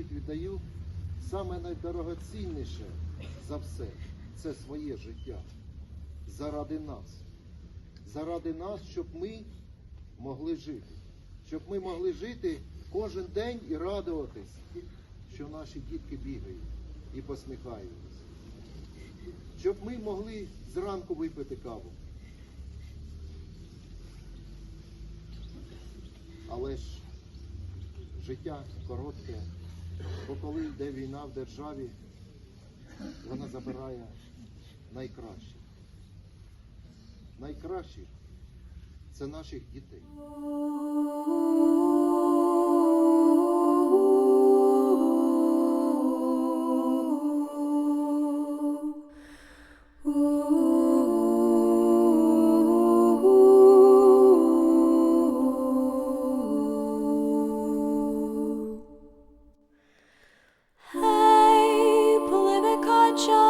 воюють, віддають саме найдорогоцінніше за все це своє життя. Заради нас. Заради нас, щоб ми могли жити. Щоб ми могли жити кожен день і радуватись, що наші дітки бігають і посміхаються. Щоб ми могли зранку випити каву. Але ж життя коротке, бо коли йде війна в державі, вона забирає найкраще. Найкраще це наших дітей. Just.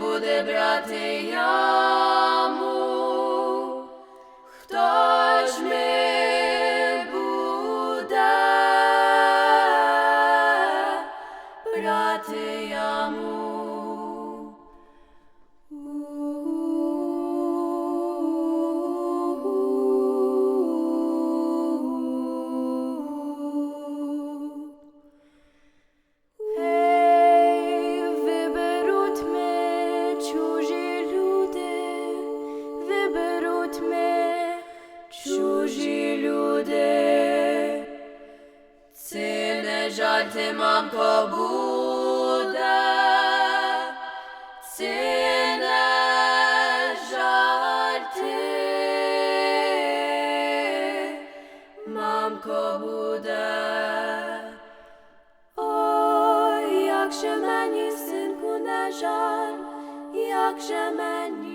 Буде брати яму? Мамко, буде. Це не жаль, ти, мамко, буде. Ой, як же мені, синку, не жаль, як же мені.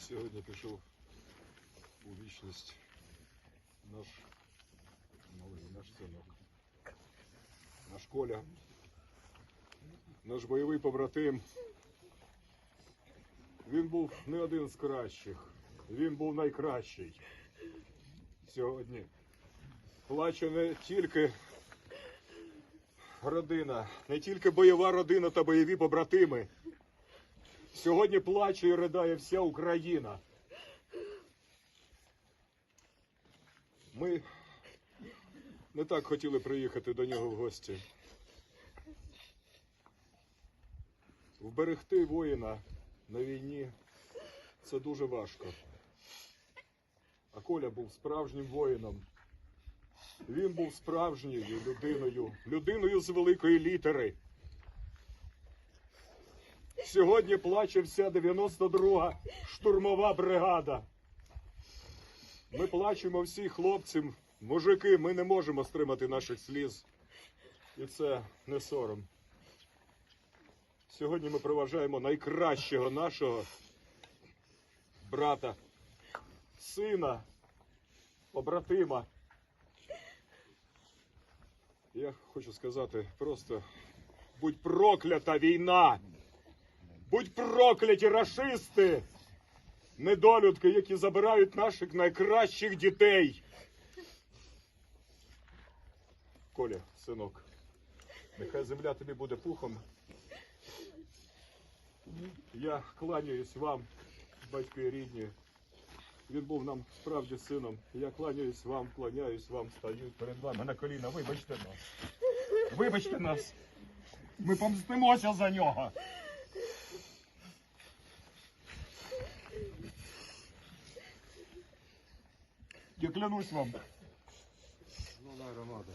Сьогодні пішов у вічність наш малий, наш синок. Наш Коля, наш бойовий побратим. Він був не один з кращих, він був найкращий сьогодні. Плаче не тільки родина, не тільки бойова родина та бойові побратими. Сьогодні плаче і ридає вся Україна. Ми не так хотіли приїхати до нього в гості. Вберегти воїна на війні це дуже важко. А Коля був справжнім воїном. Він був справжньою людиною, людиною з великої літери. Сьогодні плаче вся 92-га штурмова бригада. Ми плачемо всі хлопці, мужики, ми не можемо стримати наших сліз. І це не сором. Сьогодні ми проважаємо найкращого нашого брата, сина, побратима. Я хочу сказати просто будь проклята війна! Будь прокляті рашисти, недолюдки, які забирають наших найкращих дітей. Коля, синок, нехай земля тобі буде пухом. Я кланяюсь вам, батьки рідні. Він був нам справді сином. Я кланяюсь вам, кланяюсь вам, стаю перед вами на коліна. Вибачте нас. Вибачте нас. Ми помстимося за нього. Я клянусь вам. Ну, громада.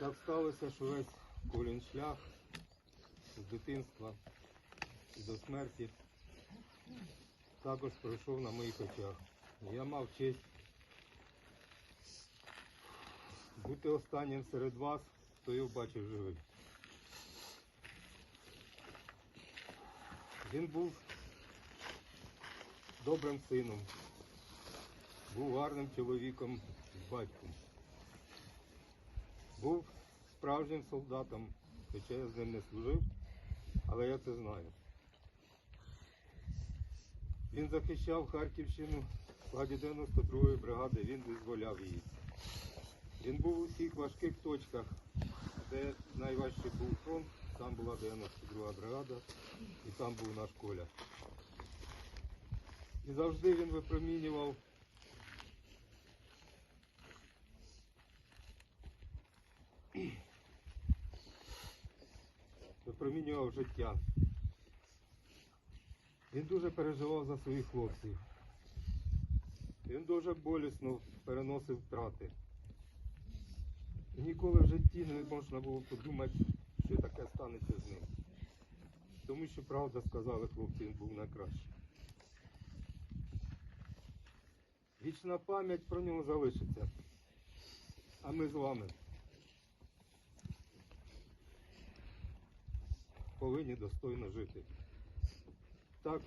Так сталося, що весь колін шлях з дитинства до смерті також пройшов на моїх очах. Я мав честь бути останнім серед вас, хто його бачив живим. Він був добрим сином, був гарним чоловіком батьком. Був справжнім солдатом, хоча я з ним не служив, але я це знаю. Він захищав Харківщину в складі 92-ї бригади, він визволяв її. Він був у всіх важких точках, де найважчий був фронт, там була 92-га бригада і там був наш Коля. І завжди він випромінював випромінював життя. Він дуже переживав за своїх хлопців. Він дуже болісно переносив втрати. І ніколи в житті не можна було подумати, що таке станеться з ним. Тому що правда сказали хлопці, він був найкращий. Вічна пам'ять про нього залишиться. А ми з вами повинні достойно жити. Так,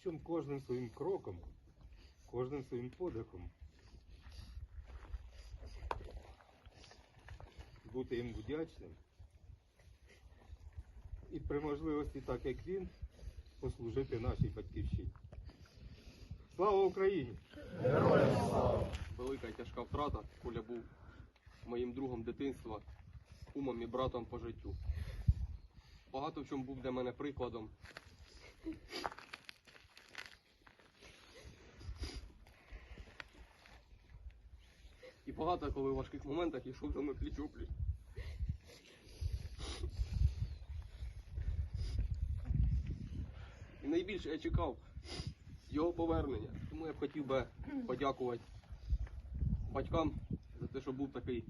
щоб кожним своїм кроком, кожним своїм подихом бути їм вдячним. І при можливості, так як він, послужити нашій батьківщині. Слава Україні! Героям! велика і тяжка втрата. Коля був моїм другом дитинства, кумом і братом по життю. Багато в чому був для мене прикладом. І багато коли в важких моментах йшов за мною пліч. І найбільше я чекав його повернення. Тому я б хотів би подякувати батькам за те, що був такий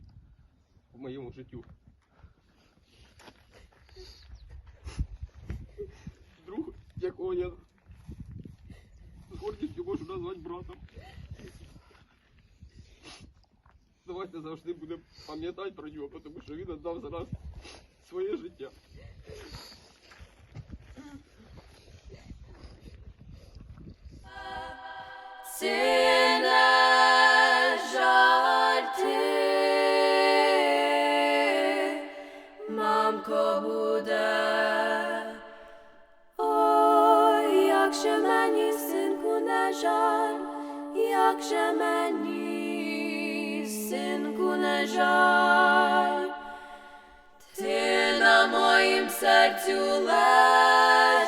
в моєму життю. Друг, якого я з гордістю можу назвати братом. Давайте завжди будемо пам'ятати про нього, тому що він віддав за нас своє життя. Жаль, як мені, синку, не жаль. Ти на моїм серцю лежиш.